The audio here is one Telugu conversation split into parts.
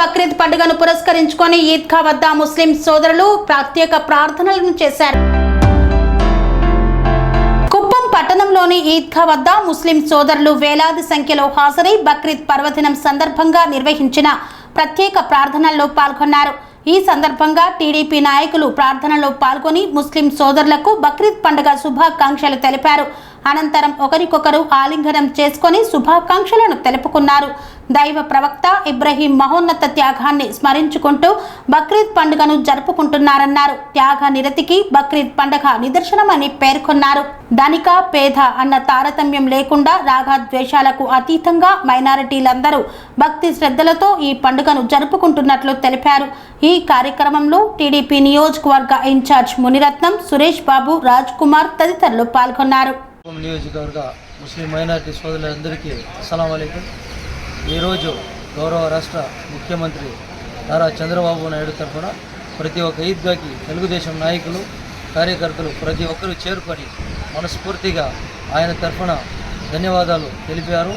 బక్రీద్ పండుగను పురస్కరించుకొని ఈద్గా వద్ద ముస్లిం సోదరులు ప్రత్యేక ప్రార్థనలను చేశారు. కుప్పం పట్టణంలోని ఈద్గా వద్ద ముస్లిం సోదరులు వేలాది సంఖ్యలో హాజరై బక్రీద్ పర్వదినం సందర్భంగా నిర్వహించిన ప్రత్యేక ప్రార్థనల్లో పాల్గొన్నారు. ఈ సందర్భంగా టీడీపీ నాయకులు ప్రార్థనలో పాల్గొని ముస్లిం సోదరులకు బక్రీద్ పండుగ శుభాకాంక్షలు తెలిపారు. అనంతరం ఒకరికొకరు ఆలింగనం చేసుకొని శుభాకాంక్షలను తెలుపుకున్నారు. దైవ ప్రవక్త ఇబ్రహీం మహోన్నత త్యాగాన్ని స్మరించుకుంటూ బక్రీద్ పండుగను జరుపుకుంటున్నారన్నారు. త్యాగ నిరతికి బక్రీద్ పండుగ నిదర్శనమని పేర్కొన్నారు. ధనిక పేద అన్న తారతమ్యం లేకుండా రాగద్వేషాలకు అతీతంగా మైనారిటీలందరూ భక్తి శ్రద్ధలతో ఈ పండుగను జరుపుకుంటున్నట్లు తెలిపారు. ఈ కార్యక్రమంలో టీడీపీ నియోజకవర్గ ఇన్ఛార్జ్ మునిరత్నం సురేష్ బాబు రాజ్ కుమార్ తదితరులు పాల్గొన్నారు. నియోజకవర్గ ముస్లిం మైనారిటీ సోదరులందరికీ అస్సలం అయికం ఈరోజు గౌరవ రాష్ట్ర ముఖ్యమంత్రి నారా చంద్రబాబు నాయుడు తరఫున ప్రతి ఒక్క ఈద్గాకి తెలుగుదేశం నాయకులు కార్యకర్తలు ప్రతి ఒక్కరూ చేరుకొని మనస్ఫూర్తిగా ఆయన తరఫున ధన్యవాదాలు తెలిపారు.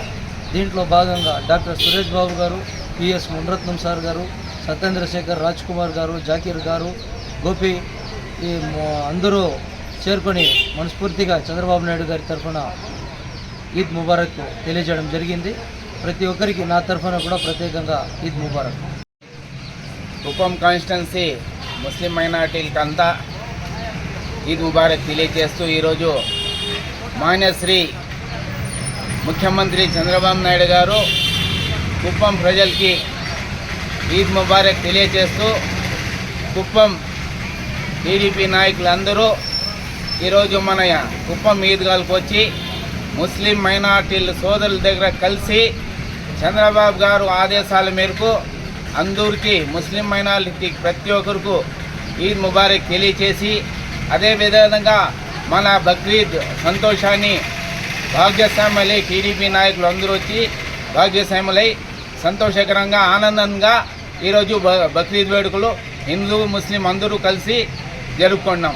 దీంట్లో భాగంగా డాక్టర్ సురేష్ బాబు గారు పిఎస్ మునరత్నం సార్ గారు సత్యేంద్రశేఖర్ రాజ్ కుమార్ గారు జాకీర్ గారు గోపి ఈ అందరూ చేరుకొని మనస్ఫూర్తిగా చంద్రబాబు నాయుడు గారి తరఫున ఈద్ ముబారక్ తెలియజేయడం జరిగింది. ప్రతి ఒక్కరికి నా తరఫున కూడా ప్రత్యేకంగా ఈద్ ముబారక్. కుప్పం కాన్స్టిట్యున్సీ ముస్లిం మైనార్టీలకి అంతా ఈద్ ముబారక్ తెలియజేస్తూ ఈరోజు మాన్యశ్రీ ముఖ్యమంత్రి చంద్రబాబు నాయుడు గారు కుప్పం ప్రజలకి ఈద్ ముబారక్ తెలియజేస్తూ కుప్పం టీడీపీ నాయకులందరూ ఈరోజు మన కుప్పం ఈద్గాలకు వచ్చి ముస్లిం మైనార్టీల సోదరుల దగ్గర కలిసి చంద్రబాబు గారు ఆదేశాల మేరకు అందరికీ ముస్లిం మైనారిటీ ప్రతి ఒక్కరికి ఈద్ ముబారక్ తెలియచేసి అదేవిధంగా మన బక్రీద్ సంతోషాన్ని భాగ్యశామలై టీడీపీ నాయకులు అందరూ వచ్చి భాగ్యశామలై సంతోషకరంగా ఆనందంగా ఈరోజు బ- బక్రీద్ వేడుకలు హిందూ ముస్లిం అందరూ కలిసి జరుపుకున్నాం